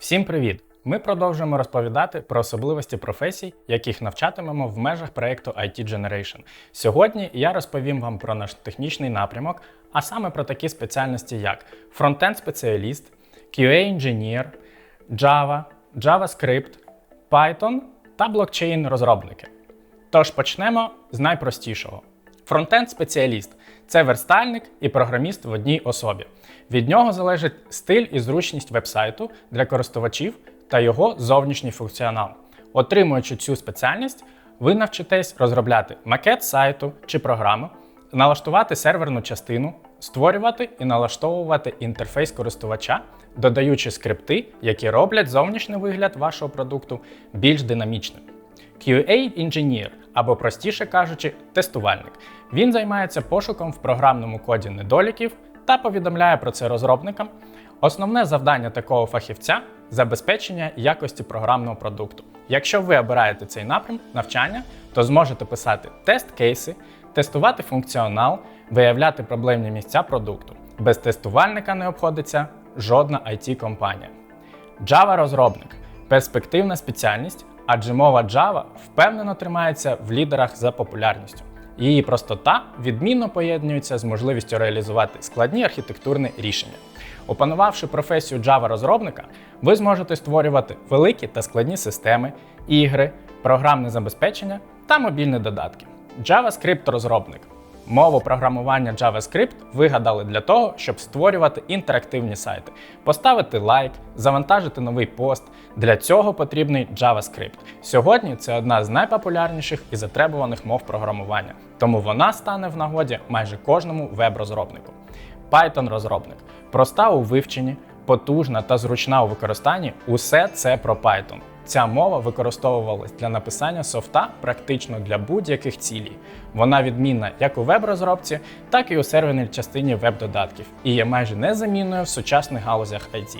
Всім привіт! Ми продовжуємо розповідати про особливості професій, яких навчатимемо в межах проєкту IT Generation. Сьогодні я розповім вам про наш технічний напрямок, а саме про такі спеціальності, як фронтенд спеціаліст, QA інженер, Java, JavaScript, Python та блокчейн розробники. Тож почнемо з найпростішого. Фронтенд спеціаліст це верстальник і програміст в одній особі. Від нього залежить стиль і зручність вебсайту для користувачів та його зовнішній функціонал. Отримуючи цю спеціальність, ви навчитесь розробляти макет сайту чи програми, налаштувати серверну частину, створювати і налаштовувати інтерфейс користувача, додаючи скрипти, які роблять зовнішній вигляд вашого продукту більш динамічним. QA-інженір, або простіше кажучи, тестувальник. Він займається пошуком в програмному коді недоліків та повідомляє про це розробникам. Основне завдання такого фахівця забезпечення якості програмного продукту. Якщо ви обираєте цей напрям навчання, то зможете писати тест-кейси, тестувати функціонал, виявляти проблемні місця продукту. Без тестувальника не обходиться жодна IT-компанія. Java-розробник перспективна спеціальність, адже мова Java впевнено тримається в лідерах за популярністю. Її простота відмінно поєднується з можливістю реалізувати складні архітектурні рішення. Опанувавши професію Java-розробника, ви зможете створювати великі та складні системи, ігри, програмне забезпечення та мобільні додатки. JavaScript-розробник Мову програмування JavaScript вигадали для того, щоб створювати інтерактивні сайти, поставити лайк, завантажити новий пост. Для цього потрібний JavaScript. Сьогодні це одна з найпопулярніших і затребуваних мов програмування, тому вона стане в нагоді майже кожному веб-розробнику. Python-розробник проста у вивченні, потужна та зручна у використанні усе це про Python. Ця мова використовувалась для написання софта практично для будь-яких цілей. Вона відмінна як у веб-розробці, так і у серверній частині веб-додатків і є майже незамінною в сучасних галузях IT.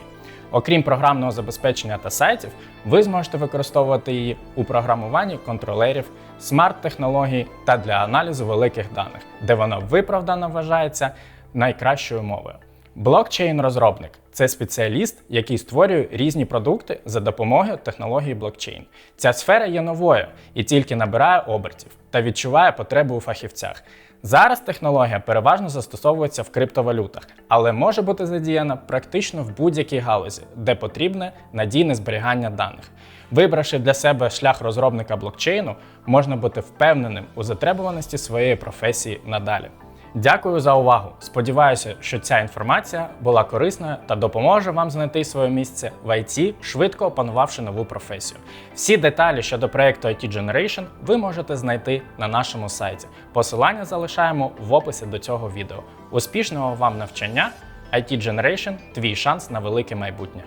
Окрім програмного забезпечення та сайтів, ви зможете використовувати її у програмуванні контролерів, смарт-технологій та для аналізу великих даних, де вона виправдано вважається найкращою мовою. Блокчейн-розробник це спеціаліст, який створює різні продукти за допомогою технології блокчейн. Ця сфера є новою і тільки набирає обертів та відчуває потребу у фахівцях. Зараз технологія переважно застосовується в криптовалютах, але може бути задіяна практично в будь-якій галузі, де потрібне надійне зберігання даних. Вибравши для себе шлях розробника блокчейну, можна бути впевненим у затребуваності своєї професії надалі. Дякую за увагу! Сподіваюся, що ця інформація була корисною та допоможе вам знайти своє місце в IT, швидко опанувавши нову професію. Всі деталі щодо проєкту IT Generation ви можете знайти на нашому сайті. Посилання залишаємо в описі до цього відео. Успішного вам навчання! IT Generation – твій шанс на велике майбутнє.